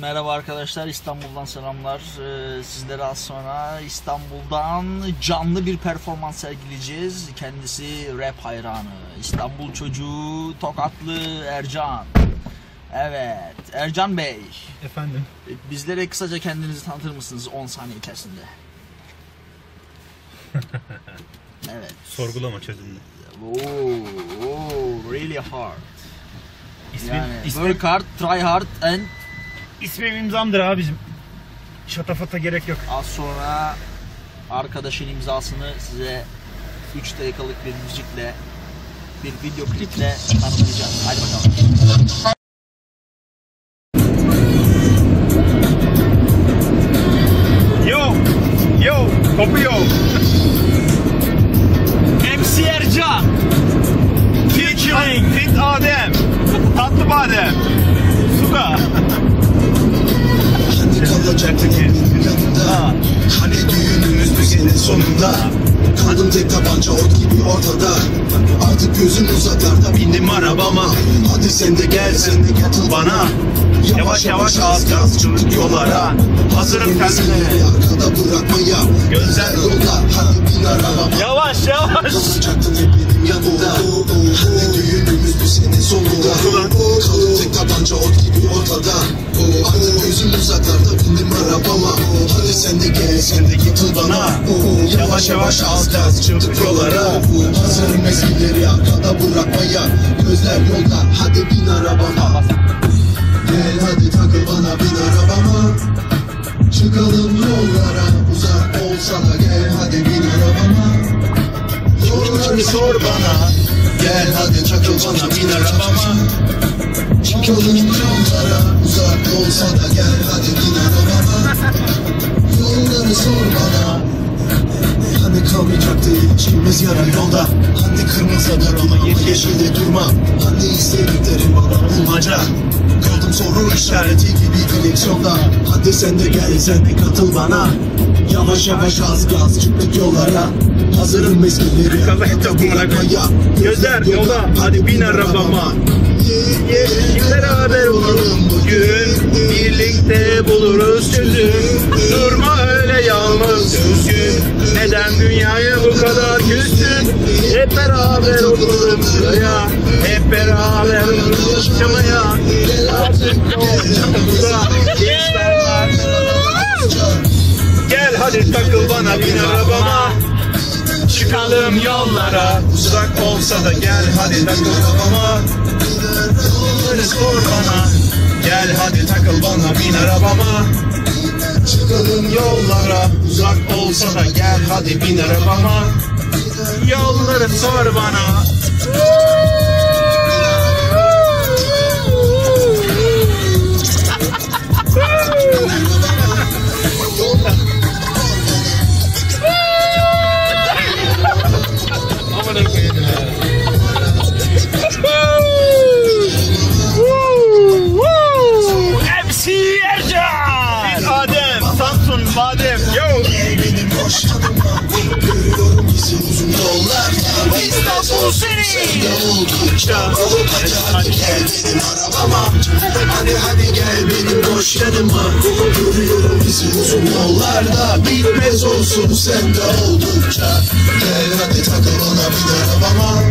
Merhaba arkadaşlar İstanbul'dan selamlar. Ee, sizlere az sonra İstanbul'dan canlı bir performans sergileyeceğiz. Kendisi rap hayranı. İstanbul çocuğu Tokatlı Ercan. Evet Ercan Bey. Efendim. e, Bizlere kısaca kendinizi tanıtır mısınız 10 saniye içerisinde? evet. Sorgulama çözümlü. Oo, oo, really hard. İsmim, Yani ismim, work hard, try hard and ismim imzamdır abicim. Şatafata gerek yok. Az sonra arkadaşın imzasını size 3 dakikalık bir müzikle bir video kliple tanıtlayacağız. Hadi bakalım. Yo! Yo! Kopuyor. MC Ercan. Featuring Fit Adem. Tatlı badem. Hani düğünümüz müziğinin sonunda Kaldım tek tabanca ot gibi ortada Artık gözüm uzaklarda bindim arabama Hadi sen de gel sen de katıl bana Yavaş yavaş az gaz çocuk yollara. Hazırım kendime. Arkada bırakmaya Gözler yolda Hadi bin arabama Yavaş yavaş. Kalacaktın hep benim yanımda Hani düğünümüz bu senin sonunda Kaldım tek tabanca ot gibi ortada Artık gözüm uzaklarda bindim arabama. Hadi sen de gel sen de katıl bana. Yavaş yavaş az gaz çıktık yollara. Hazırım eskileri arkada bırakmaya. Gözler yolda hadi bin arabama. Gel hadi takıl bana bin arabama. Çıkalım yollara uzak olsa da gel hadi bin arabama. Yolları sor bana. Gel hadi takıl bana bin arabama Çıkalım yollara uzak olsa da gel hadi bin arabama Yolları sor bana Hani kalmayacaktı içimiz yarı yolda Hani kırmızı ama yeşilde durma Hani istediklerim bana bulmaca Kaldım soru işareti gibi direksiyonda Hadi sen de gel sen de katıl bana Yavaş yavaş az gaz çıktık yollara Hazırım eskileri Kalayı bırakmaya Gözler yolda hadi bin arabama. Olalım bugün. Birlikte buluruz çözüm. Durma öyle yalnız üzgün. Neden dünyaya bu kadar küstün? Hep beraber olalım sıraya Hep beraber olalım yaşamaya Artık yolculuğa Gel hadi takıl bana bin arabama. Çıkalım yollara. Uzak olsa da gel hadi takıl Yolları sor bana. Gel hadi takıl bana bin arabama. Çıkalım yollara Uzak olsa da gel hadi bin arabama. Yolları sor bana İstanbul seni oldukça Hadi gel benim arabama Hadi hadi gel benim boş yanıma Görüyorum bizi uzun yollarda Bitmez olsun sende oldukça Gel hadi takıl ona bin arabama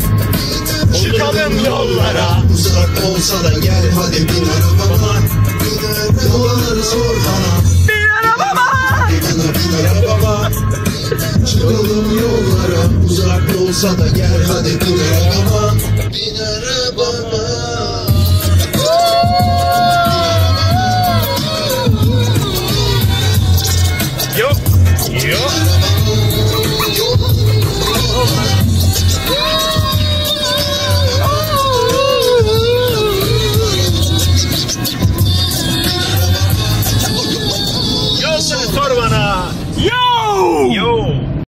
Çıkalım yollara Uzak olsa da gel hadi bin arabama Yolları sor bana Bir arabama bin arabama Çıkalım yollara Uzak olsa da gel hadi bin arabama